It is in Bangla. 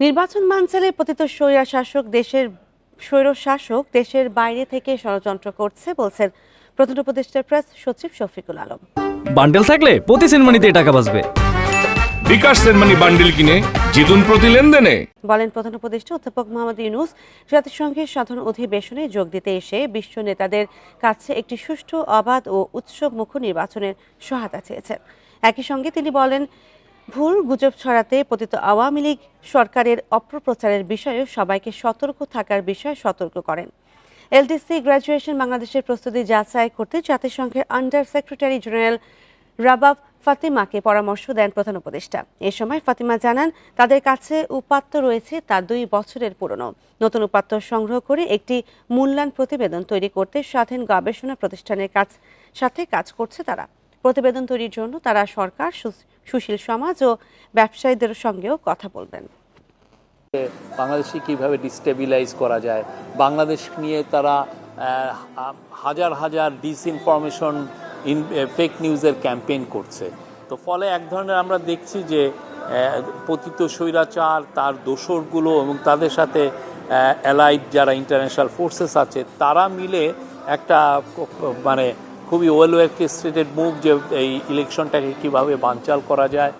নির্বাচন বানচালে পতিত স্বৈরা শাসক দেশের স্বৈর শাসক দেশের বাইরে থেকে ষড়যন্ত্র করছে বলছেন প্রধান উপদেষ্টা প্রেস সচিব শফিকুল আলম। বান্ডেল থাকলে প্রতি সেনমানিতে টাকা বাঁচবে। বিকাশ সেনমানি বান্ডিল কিনে জিতুন প্রতি লেনদেনে। বলেন প্রধান উপদেষ্টা অধ্যাপক মোহাম্মদ ইউনুস জাতিসংঘের সাধারণ অধিবেশনে যোগ দিতে এসে বিশ্ব নেতাদের কাছে একটি সুষ্ঠু অবাধ ও উৎসবমুখ নির্বাচনের সহায়তা চেয়েছেন। একই সঙ্গে তিনি বলেন ভুল গুজব ছড়াতে পতিত আওয়ামী লীগ সরকারের অপপ্রচারের বিষয়ে সবাইকে সতর্ক থাকার বিষয়ে সতর্ক করেন। এলডিসি গ্র্যাজুয়েশন বাংলাদেশের প্রস্তুতি যাচাই করতে জাতিসংঘের আন্ডার সেক্রেটারি জেনারেল রাবাব ফাতিমাকে পরামর্শ দেন প্রধান উপদেষ্টা। এ সময় ফাতিমা জানান, তাদের কাছে উপাত্ত রয়েছে তা দুই বছরের পুরনো। নতুন উপাত্ত সংগ্রহ করে একটি মূল্যায়ন প্রতিবেদন তৈরি করতে স্বাধীন গবেষণা প্রতিষ্ঠানের কাছ, সাথে কাজ করছে তারা। প্রতিবেদন তৈরির জন্য তারা সরকার সুশীল সমাজ ও ব্যবসায়ীদের সঙ্গেও কথা বলবেন। বাংলাদেশে কীভাবে ডিস্টেবিলাইজ করা যায়, বাংলাদেশ নিয়ে তারা হাজার হাজার ডিসইনফরমেশন ইন ফেক নিউজের ক্যাম্পেইন করছে। তো ফলে এক ধরনের আমরা দেখছি যে পতিত স্বৈরাচার, তার দোসরগুলো এবং তাদের সাথে অ্যালাইড যারা ইন্টারন্যাশনাল ফোর্সেস আছে, তারা মিলে একটা মানে খুবই ওয়েল ওয়েস্টেড মুভ যে এই ইলেকশনটাকে কীভাবে বানচাল করা যায়।